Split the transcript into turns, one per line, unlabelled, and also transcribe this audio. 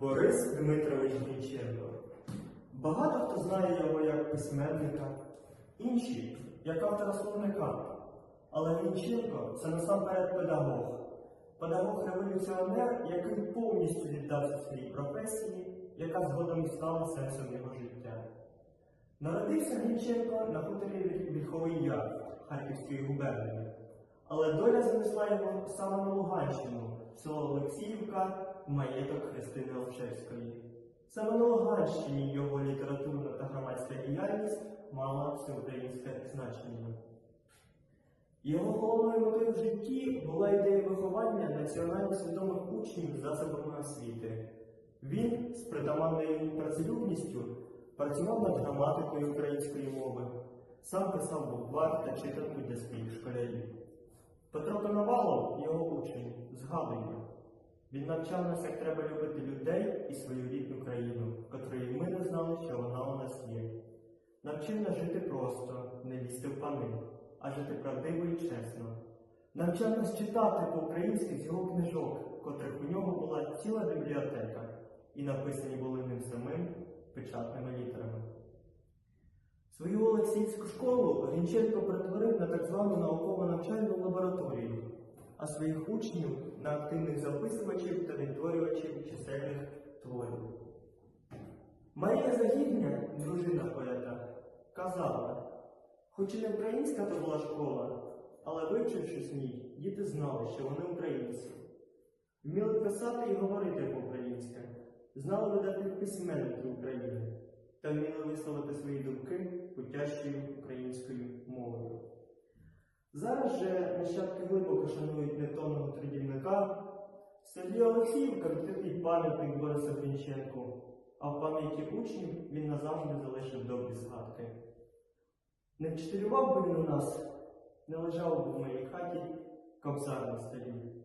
Борис Дмитрович Грінченко. Багато хто знає його як письменника, інші як автора словника. Але Грінченко це насамперед педагог. Педагог-революціонер, який повністю віддався своїй професії, яка згодом стала сенсом його життя. Народився Грінченко на хуторі Віль- Вільховий Яр Харківської губернії. Але доля занесла його саме на Луганщину, село Олексіївка, маєток Христини Олшевської. Саме на Луганщині його літературна та громадська діяльність мала всеукраїнське значення. Його головною метою в житті була ідея виховання національно свідомих учнів засобами освіти. Він з притаманною працелюбністю працював над граматикою української мови, сам писав буквар та читанку для своїх школярів. Петро Коновалов, його він навчав нас, як треба любити людей і свою рідну країну, котрої ми не знали, що вона у нас є. Навчив нас жити просто, не лізти в пани, а жити правдиво і чесно. Навчав нас читати по-українськи з його книжок, котрих у нього була ціла бібліотека, і написані були ним самим печатними літерами. Свою Олексійську школу Грінченко перетворив на так звану науково-навчальну лабораторію, а своїх учнів на активних записувачів та відтворювачів чисельних творів. Марія Загідня, дружина поета, казала, хоч і не українська то була школа, але вивчившись в ній, діти знали, що вони українці. Вміли писати і говорити по-українськи, знали видатних письменників України та вміли висловити свої думки путящою українською мовою. Зараз же селі Олексіївка відкритий пам'ятник Бориса Грінченку, а в пам'яті учнів він назавжди залишив добрі згадки. Не вчителював би він у нас, не лежав би в моїй хаті кобзар на столі.